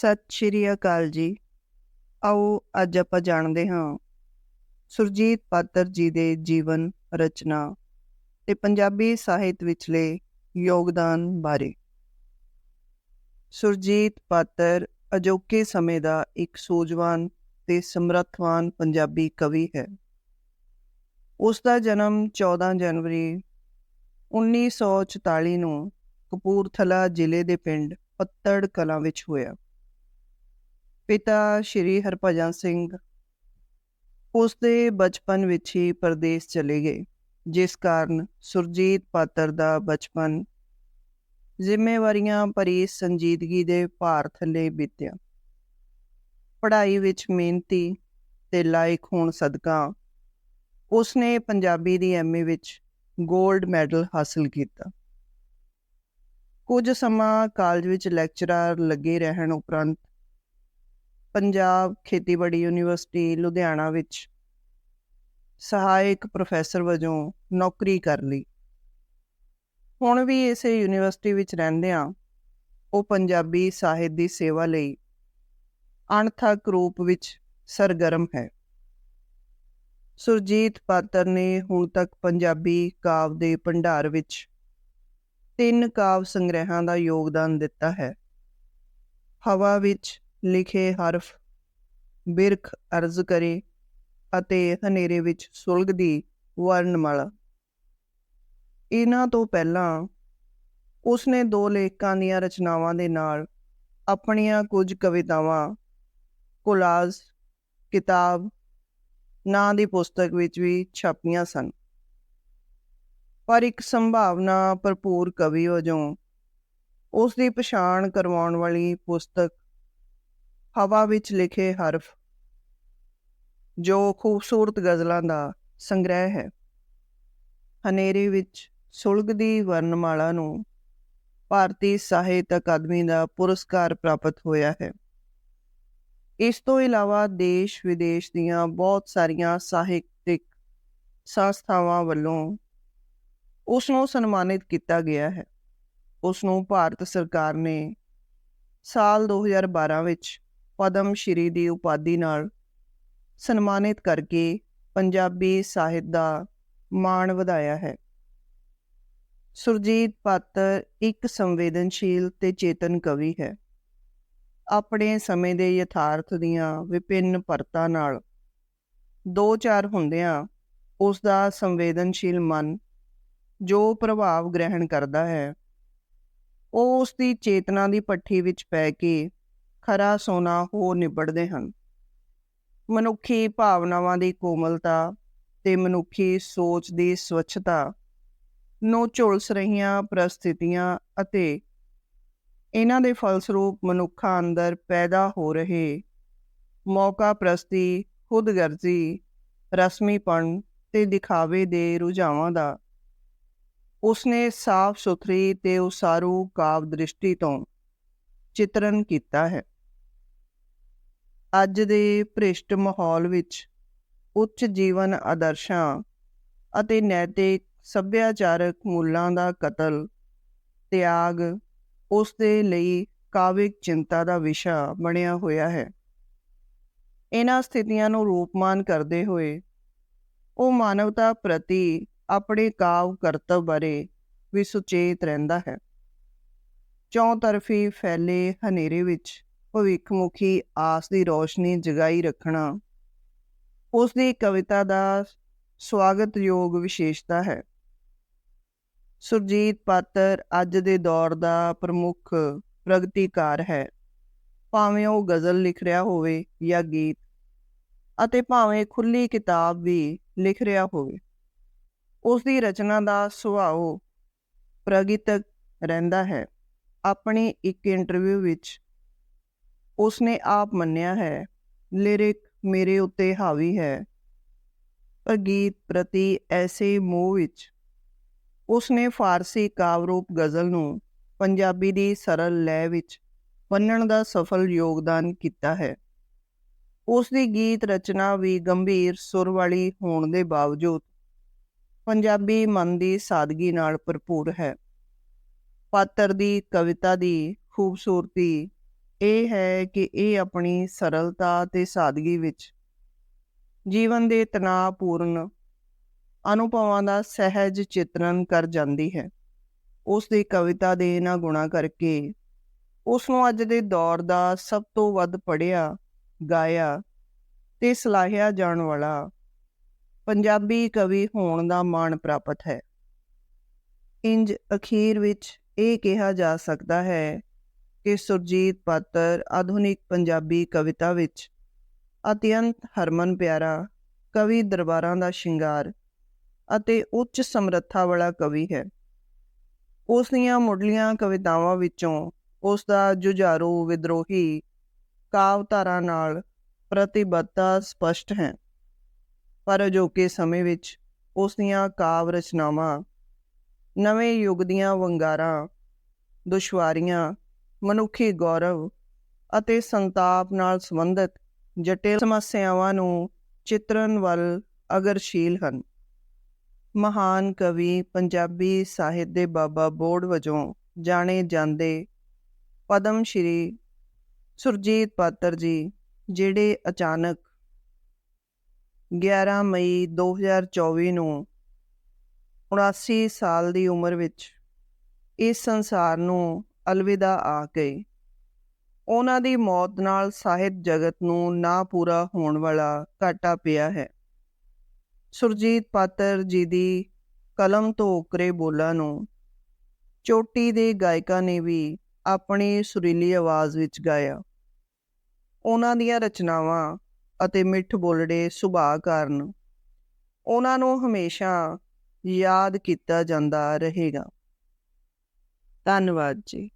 ਸਤਿ ਸ਼੍ਰੀ ਅਕਾਲ ਜੀ। ਆਓ ਅੱਜ ਆਪਾਂ ਜਾਣਦੇ ਹਾਂ ਸੁਰਜੀਤ ਪਾਤਰ ਜੀ ਦੇ ਜੀਵਨ ਰਚਨਾ ਤੇ ਪੰਜਾਬੀ ਸਾਹਿਤ ਵਿਚਲੇ ਯੋਗਦਾਨ ਬਾਰੇ। ਸੁਰਜੀਤ ਪਾਤਰ ਅਜੋਕੇ ਸਮੇਂ ਦਾ ਇੱਕ ਸੂਝਵਾਨ ਤੇ ਸਮਰੱਥਵਾਨ ਪੰਜਾਬੀ ਕਵੀ ਹੈ। ਉਸ ਦਾ ਜਨਮ 14 ਜਨਵਰੀ 1944 ਨੂੰ ਕਪੂਰਥਲਾ ਜ਼ਿਲ੍ਹੇ ਦੇ ਪਿੰਡ ਪੱਤੜ ਕਲਾਂ ਵਿੱਚ ਹੋਇਆ। ਪਿਤਾ ਸ਼੍ਰੀ ਹਰਭਜਨ ਸਿੰਘ ਉਸ ਦੇ ਬਚਪਨ ਵਿੱਚ ਹੀ ਪਰਦੇਸ ਚਲੇ ਗਏ, ਜਿਸ ਕਾਰਨ ਸੁਰਜੀਤ ਪਾਤਰ ਦਾ ਬਚਪਨ ਜ਼ਿੰਮੇਵਾਰੀਆਂ ਭਰੀ ਸੰਜੀਦਗੀ ਦੇ ਭਾਰ ਥੱਲੇ ਬੀਤਿਆ। ਪੜ੍ਹਾਈ ਵਿੱਚ ਮਿਹਨਤੀ ਤੇ ਲਾਇਕ ਹੋਣ ਸਦਕਾ ਉਸਨੇ ਪੰਜਾਬੀ ਦੀ ਐਮਏ ਵਿੱਚ 골ਡ ਮੈਡਲ ਹਾਸਲ ਕੀਤਾ। ਕੁਝ ਸਮਾਂ ਕਾਲਜ ਵਿੱਚ ਲੈਕਚਰਰ ਲੱਗੇ ਰਹਿਣ ਉਪਰੰਤ ਪੰਜਾਬ ਖੇਤੀਬਾੜੀ ਯੂਨੀਵਰਸਿਟੀ ਲੁਧਿਆਣਾ ਵਿੱਚ ਸਹਾਇਕ ਪ੍ਰੋਫੈਸਰ ਵਜੋਂ ਨੌਕਰੀ ਕਰ ਲਈ। ਹੁਣ ਵੀ ਇਸੇ ਯੂਨੀਵਰਸਿਟੀ ਵਿੱਚ ਰਹਿੰਦਿਆਂ ਉਹ ਪੰਜਾਬੀ ਸਾਹਿਤ ਦੀ ਸੇਵਾ ਲਈ ਅਣਥੱਕ ਰੂਪ ਵਿੱਚ ਸਰਗਰਮ ਹੈ। ਸੁਰਜੀਤ ਪਾਤਰ ਨੇ ਹੁਣ ਤੱਕ ਪੰਜਾਬੀ ਕਾਵ ਦੇ ਭੰਡਾਰ ਵਿੱਚ ਤਿੰਨ ਕਾਵ ਸੰਗ੍ਰਹਿਾਂ ਦਾ ਯੋਗਦਾਨ ਦਿੱਤਾ ਹੈ। ਹਵਾ ਵਿੱਚ ਲਿਖੇ ਹਰਫ ਬਿਰਖ ਅਰਜ਼ ਕਰੇ ਅਤੇ ਹਨੇਰੇ ਵਿੱਚ ਸੁਲਗਦੀ ਵਰਣਮਾਲਾ। ਇਹਨਾਂ ਤੋਂ ਪਹਿਲਾਂ ਉਸਨੇ ਦੋ ਲੇਖਕਾਂ ਦੀਆਂ ਰਚਨਾਵਾਂ ਦੇ ਨਾਲ ਆਪਣੀਆਂ ਕੁਝ ਕਵਿਤਾਵਾਂ, ਕੋਲਾਜ, ਕਿਤਾਬ, ਨਾਂ ਦੀ ਪੁਸਤਕ ਵਿੱਚ ਵੀ ਛਾਪੀਆਂ ਸਨ। ਪਰ ਇੱਕ ਸੰਭਾਵਨਾ ਭਰਪੂਰ ਕਵੀ ਵਜੋਂ ਉਸ ਦੀ ਪਛਾਣ ਕਰਵਾਉਣ ਵਾਲੀ ਪੁਸਤਕ ਹਵਾ ਵਿੱਚ ਲਿਖੇ ਹਰਫ, ਜੋ ਖੂਬਸੂਰਤ ਗਜ਼ਲਾਂ ਦਾ ਸੰਗ੍ਰਹਿ ਹੈ। ਹਨੇਰੇ ਵਿੱਚ ਸੁਲਗਦੀ ਵਰਨਮਾਲਾ ਨੂੰ ਭਾਰਤੀ ਸਾਹਿਤ ਅਕਾਦਮੀ ਦਾ ਪੁਰਸਕਾਰ ਪ੍ਰਾਪਤ ਹੋਇਆ ਹੈ। ਇਸ ਤੋਂ ਇਲਾਵਾ ਦੇਸ਼ ਵਿਦੇਸ਼ ਦੀਆਂ ਬਹੁਤ ਸਾਰੀਆਂ ਸਾਹਿਤਿਕ ਸੰਸਥਾਵਾਂ ਵੱਲੋਂ ਉਸ ਨੂੰ ਸਨਮਾਨਿਤ ਕੀਤਾ ਗਿਆ ਹੈ। ਉਸ ਨੂੰ ਭਾਰਤ ਸਰਕਾਰ ਨੇ ਸਾਲ 2012 ਵਿੱਚ ਪਦਮ ਸ਼੍ਰੀ ਦੀ ਉਪਾਧੀ ਨਾਲ ਸਨਮਾਨਿਤ ਕਰਕੇ ਪੰਜਾਬੀ ਸਾਹਿਤ ਦਾ ਮਾਣ ਵਧਾਇਆ ਹੈ। ਸੁਰਜੀਤ ਪਾਤਰ ਇੱਕ ਸੰਵੇਦਨਸ਼ੀਲ ਤੇ ਚੇਤਨ ਕਵੀ ਹੈ। ਆਪਣੇ ਸਮੇਂ ਦੇ ਯਥਾਰਥ ਦੀਆਂ ਵਿਭਿੰਨ ਪਰਤਾਂ ਨਾਲ ਦੋ ਚਾਰ ਹੁੰਦਿਆਂ ਉਸ ਦਾ ਸੰਵੇਦਨਸ਼ੀਲ ਮਨ ਜੋ ਪ੍ਰਭਾਵ ਗ੍ਰਹਿਣ ਕਰਦਾ ਹੈ, ਉਹ ਉਸ ਦੀ ਚੇਤਨਾ ਦੀ ਪੱਠੀ ਵਿੱਚ ਪੈ ਕੇ ਖਰਾ ਸੋਨਾ ਹੋ ਨਿਬੜਦੇ ਹਨ। ਮਨੁੱਖੀ ਭਾਵਨਾਵਾਂ ਦੀ ਕੋਮਲਤਾ ਤੇ ਮਨੁੱਖੀ ਸੋਚ ਦੀ ਸਵੱਛਤਾ ਨੂੰ ਝੁਲਸ ਰਹੀਆਂ ਪ੍ਰਸਥਿਤੀਆਂ ਅਤੇ ਇਹਨਾਂ ਦੇ ਫਲਸਰੂਪ ਮਨੁੱਖਾਂ ਅੰਦਰ ਪੈਦਾ ਹੋ ਰਹੇ ਮੌਕਾ ਪ੍ਰਸਤੀ, ਖੁਦਗਰਜ਼ੀ, ਰਸਮੀਪਣ ਤੇ ਦਿਖਾਵੇ ਦੇ ਰੁਝਾਵਾਂ ਦਾ ਉਸਨੇ ਸਾਫ਼ ਸੁਥਰੀ ਤੇ ਉਸਾਰੂ ਕਾਵ ਦ੍ਰਿਸ਼ਟੀ ਤੋਂ ਚਿਤਰਨ ਕੀਤਾ ਹੈ। ਅੱਜ ਦੇ ਭ੍ਰਿਸ਼ਟ ਮਾਹੌਲ ਵਿੱਚ ਉੱਚ ਜੀਵਨ ਆਦਰਸ਼ਾਂ ਅਤੇ ਨੈਤਿਕ ਸੱਭਿਆਚਾਰਕ ਮੁੱਲਾਂ ਦਾ ਕਤਲ, ਤਿਆਗ, ਉਸ ਦੇ ਲਈ ਕਾਵਿਕ ਚਿੰਤਾ ਦਾ ਵਿਸ਼ਾ ਬਣਿਆ ਹੋਇਆ ਹੈ। ਇਹਨਾਂ ਸਥਿਤੀਆਂ ਨੂੰ ਰੂਪਮਾਨ ਕਰਦੇ ਹੋਏ ਉਹ ਮਾਨਵਤਾ ਪ੍ਰਤੀ ਆਪਣੇ ਕਾਵ ਕਰਤਵ ਬਾਰੇ ਵੀ ਸੁਚੇਤ ਰਹਿੰਦਾ ਹੈ। ਚੌਂ ਤਰਫੀ ਫੈਲੇ ਹਨੇਰੇ ਵਿੱਚ ਭਵਿੱਖਮੁਖੀ ਆਸ ਦੀ ਰੋਸ਼ਨੀ ਜਗਾਈ ਰੱਖਣਾ ਉਸ ਦੀ ਕਵਿਤਾ ਦਾ ਸਵਾਗਤਯੋਗ ਵਿਸ਼ੇਸ਼ਤਾ ਹੈ। ਸੁਰਜੀਤ ਪਾਤਰ ਅੱਜ ਦੇ ਦੌਰ ਦਾ ਪ੍ਰਮੁੱਖ ਪ੍ਰਗਤੀਕਾਰ ਹੈ। ਭਾਵੇਂ ਉਹ ਗਜ਼ਲ ਲਿਖ ਰਿਹਾ ਹੋਵੇ ਜਾਂ ਗੀਤ, ਅਤੇ ਭਾਵੇਂ ਖੁੱਲੀ ਕਿਤਾਬ ਵੀ ਲਿਖ ਰਿਹਾ ਹੋਵੇ ਉਸ ਦੀ ਰਚਨਾ ਦਾ ਸੁਭਾਅ ਪ੍ਰਗਿਤਕ ਰਹਿੰਦਾ ਹੈ। ਆਪਣੀ ਇੱਕ ਇੰਟਰਵਿਊ ਵਿੱਚ ਉਸਨੇ ਆਪ ਮੰਨਿਆ ਹੈ, ਲਿਰਿਕ ਮੇਰੇ ਉੱਤੇ ਹਾਵੀ ਹੈ। ਪਰ ਗੀਤ ਪ੍ਰਤੀ ਐਸੇ ਮੋਹ ਵਿੱਚ ਉਸਨੇ ਫਾਰਸੀ ਕਾਵਰੂਪ ਗਜ਼ਲ ਨੂੰ ਪੰਜਾਬੀ ਦੀ ਸਰਲ ਲੈ ਵਿੱਚ ਬੰਨਣ ਦਾ ਸਫਲ ਯੋਗਦਾਨ ਕੀਤਾ ਹੈ। ਉਸ ਦੀ ਗੀਤ ਰਚਨਾ ਵੀ ਗੰਭੀਰ ਸੁਰ ਵਾਲੀ ਹੋਣ ਦੇ ਬਾਵਜੂਦ ਪੰਜਾਬੀ ਮਨ ਦੀ ਸਾਦਗੀ ਨਾਲ ਭਰਪੂਰ ਹੈ। ਪਾਤਰ ਦੀ ਕਵਿਤਾ ਦੀ ਖੂਬਸੂਰਤੀ ਇਹ ਹੈ ਕਿ ਇਹ ਆਪਣੀ ਸਰਲਤਾ ਤੇ ਸਾਦਗੀ ਵਿੱਚ ਜੀਵਨ ਦੇ ਤਣਾਅਪੂਰਨ ਅਨੁਭਵਾਂ ਦਾ ਸਹਿਜ ਚਿਤਰਨ ਕਰ ਜਾਂਦੀ ਹੈ। ਉਸ ਦੀ ਕਵਿਤਾ ਦੇ ਇਹਨਾਂ ਗੁਣਾਂ ਕਰਕੇ ਉਸ ਨੂੰ ਅੱਜ ਦੇ ਦੌਰ ਦਾ ਸਭ ਤੋਂ ਵੱਧ ਪੜ੍ਹਿਆ, ਗਾਇਆ ਤੇ ਸਲਾਹਿਆ ਜਾਣ ਵਾਲਾ ਪੰਜਾਬੀ ਕਵੀ ਹੋਣ ਦਾ ਮਾਣ ਪ੍ਰਾਪਤ ਹੈ। ਇੰਜ ਅਖੀਰ ਵਿੱਚ ਇਹ ਕਿਹਾ ਜਾ ਸਕਦਾ ਹੈ ਕਿ ਸੁਰਜੀਤ ਪਾਤਰ ਆਧੁਨਿਕ ਪੰਜਾਬੀ ਕਵਿਤਾ ਵਿੱਚ, ਅਤਿਅੰਤ ਹਰਮਨ ਪਿਆਰਾ, ਕਵੀ ਦਰਬਾਰਾਂ ਦਾ ਸ਼ਿੰਗਾਰ ਅਤੇ ਉੱਚ ਸਮਰੱਥਾ ਵਾਲਾ ਕਵੀ ਹੈ। ਉਸ ਦੀਆਂ ਮੁੱਢਲੀਆਂ ਕਵਿਤਾਵਾਂ ਵਿੱਚੋਂ ਉਸ ਦਾ ਜੁਝਾਰੂ ਵਿਦਰੋਹੀ ਕਾਵਧਾਰਾ ਨਾਲ ਪ੍ਰਤੀਬੱਧਤਾ ਸਪਸ਼ਟ ਹੈ। ਪਰ ਅਜੋਕੇ ਸਮੇਂ ਵਿੱਚ ਉਸ ਦੀਆਂ ਕਾਵ ਰਚਨਾਵਾਂ ਨਵੇਂ ਯੁੱਗ ਦੀਆਂ ਵੰਗਾਰਾਂ, ਦੁਸ਼ਵਾਰੀਆਂ ਮਨੁੱਖੀ ਗੌਰਵ ਅਤੇ ਸੰਤਾਪ ਨਾਲ ਸੰਬੰਧਿਤ ਜਟਿਲ ਸਮੱਸਿਆਵਾਂ ਨੂੰ ਚਿਤਰਨ ਵੱਲ ਅਗਰਸ਼ੀਲ ਹਨ। ਮਹਾਨ ਕਵੀ ਪੰਜਾਬੀ ਸਾਹਿਤ ਦੇ ਬਾਬਾ ਬੋੜ ਵਜੋਂ ਜਾਣੇ ਜਾਂਦੇ ਪਦਮ ਸ਼੍ਰੀ ਸੁਰਜੀਤ ਪਾਤਰ ਜੀ, ਜਿਹੜੇ ਅਚਾਨਕ 11 ਮਈ 2024 ਨੂੰ 79 ਸਾਲ ਦੀ ਉਮਰ ਵਿੱਚ ਇਸ ਸੰਸਾਰ ਨੂੰ ਅਲਵਿਦਾ ਆ ਗਏ ਉਹਨਾਂ ਦੀ ਮੌਤ ਨਾਲ ਸਾਹਿਤ ਜਗਤ ਨੂੰ ਨਾ ਪੂਰਾ ਹੋਣ ਵਾਲਾ ਘਾਟਾ ਪਿਆ ਹੈ। ਸੁਰਜੀਤ ਪਾਤਰ ਜੀ ਦੀ ਕਲਮ ਤੋਂ ਉਕਰੇ ਬੋਲਾਂ ਨੂੰ ਚੋਟੀ ਦੇ ਗਾਇਕਾਂ ਨੇ ਵੀ ਆਪਣੀ ਸੁਰੀਲੀ ਆਵਾਜ਼ ਵਿੱਚ ਗਾਇਆ। ਉਹਨਾਂ ਦੀਆਂ ਰਚਨਾਵਾਂ ਅਤੇ ਮਿੱਠ ਬੋਲੜੇ ਸੁਭਾਅ ਕਾਰਨ ਉਹਨਾਂ ਨੂੰ ਹਮੇਸ਼ਾ ਯਾਦ ਕੀਤਾ ਜਾਂਦਾ ਰਹੇਗਾ। ਧੰਨਵਾਦ ਜੀ।